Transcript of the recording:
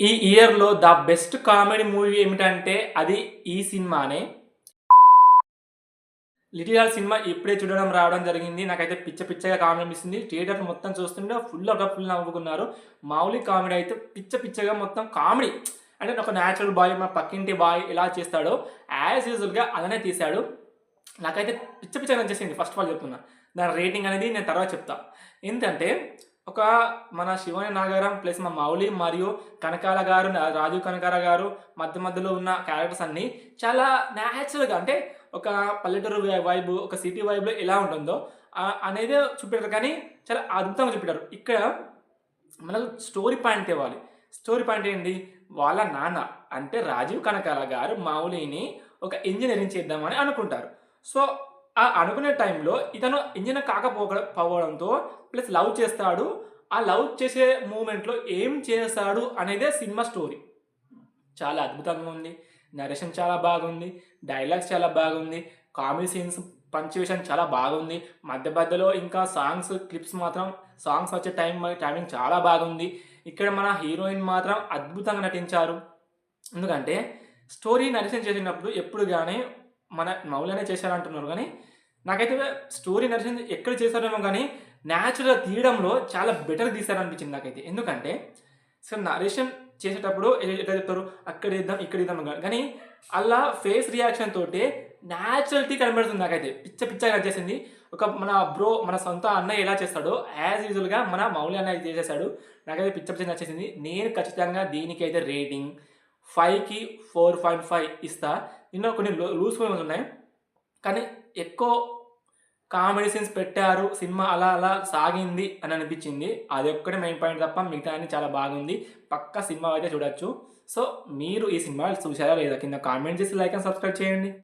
ఈ ఇయర్లో the best comedy movie ఏమిటంటే అది ఈ సినిమానే. లిటిల్ హాల్ సినిమా ఇప్పుడే చూడడం రావడం జరిగింది. నాకైతే పిచ్చ పిచ్చగా కామెడీ అనిపిస్తుంది. థియేటర్ మొత్తం చూస్తుంటే ఫుల్ ఒక ఫుల్ నవ్వుకున్నారు. మామూలు కామెడీ అయితే పిచ్చ పిచ్చగా మొత్తం కామెడీ. అంటే ఒక న్యాచురల్ బాయ్ మన పక్కింటి బాయ్ ఎలా చేస్తాడో యాజ్ యూజువల్గా అలానే తీశాడు. నాకైతే పిచ్చ పిచ్చగా నచ్చేసింది ఫస్ట్ ఆఫ్ ఆల్ చెప్తున్నా దాని రేటింగ్ అనేది నేను తర్వాత చెప్తా. ఏంటంటే ఒక మన శివని నాగారం ప్లస్ మా మౌలి మరియు కనకాల గారు రాజు కనకాల గారు మధ్య మధ్యలో ఉన్న క్యారెక్టర్స్ అన్నీ చాలా న్యాచురల్గా అంటే ఒక పల్లెటూరు వైబ్ ఒక సిటీ వైబ్లో ఎలా ఉంటుందో అనేది చూపెట్టారు కానీ చాలా అద్భుతంగా చూపెట్టారు ఇక్కడ మనకు స్టోరీ పాయింట్ ఇవ్వాలి. స్టోరీ పాయింట్ ఏంటి? వాళ్ళ నాన్న అంటే రాజీవ్ కనకాల గారు మౌలిని ఒక ఇంజనీరింగ్ చేద్దామని అనుకుంటారు. సో అనుకునే టైంలో ఇతను ఇంజనీర్ కాకపోవడంతో ప్లస్ లవ్ చేస్తాడు. ఆ లవ్ చేసే మూమెంట్లో ఏం చేస్తాడు అనేదే సినిమా స్టోరీ. చాలా అద్భుతంగా ఉంది. నరేషన్ చాలా బాగుంది. డైలాగ్స్ చాలా బాగుంది. కామెడీ సీన్స్ పంచువేషన్ చాలా బాగుంది. మధ్య మధ్యలో ఇంకా సాంగ్స్ క్లిప్స్ మాత్రం సాంగ్స్ వచ్చే టైం టైమింగ్ చాలా బాగుంది. ఇక్కడ మన హీరోయిన్ మాత్రం అద్భుతంగా నటించారు. ఎందుకంటే స్టోరీ నరేషన్ చేసినప్పుడు ఎప్పుడు కానీ మన మౌలనే చేశారంటున్నారు. కానీ నాకైతే స్టోరీ నరేషన్ ఎక్కడ చేశారేమో కానీ న్యాచురల్ తీయడంలో చాలా బెటర్ తీశారనిపించింది నాకైతే. ఎందుకంటే సో నరేషన్ చేసేటప్పుడు ఎట్లా చెప్తారు? అక్కడ ఇద్దాం ఇక్కడ ఇద్దాం కానీ అలా ఫేస్ రియాక్షన్ తోటి న్యాచురల్టీ కనబడుతుంది నాకైతే. పిచ్చ పిచ్చగా వచ్చేసింది ఒక మన బ్రో మన సొంత అన్నయ్య ఎలా చేస్తాడో యాజ్ యూజువల్గా మన మౌలి అన్నయ్య చేసేసాడు. నాకైతే పిచ్చ పిచ్చగా నచ్చేసింది. నేను ఖచ్చితంగా దీనికైతే రేటింగ్ ఫైవ్కి ఫోర్ పాయింట్ ఫైవ్ ఇస్తా. నిన్న కొన్ని లూస్ మూవీస్ ఉన్నాయి. కానీ ఎక్కువ కామెడీ సీన్స్ పెట్టారు సినిమా అలా అలా సాగింది అని అనిపించింది. అది ఒక్కటే మెయిన్ పాయింట్ తప్ప మిగతా అన్ని చాలా బాగుంది. పక్క సినిమా అయితే చూడొచ్చు. సో మీరు ఈ సినిమా చూసారా లేదా? కింద కామెంట్ చేసి లైక్ అండ్ సబ్స్క్రైబ్ చేయండి.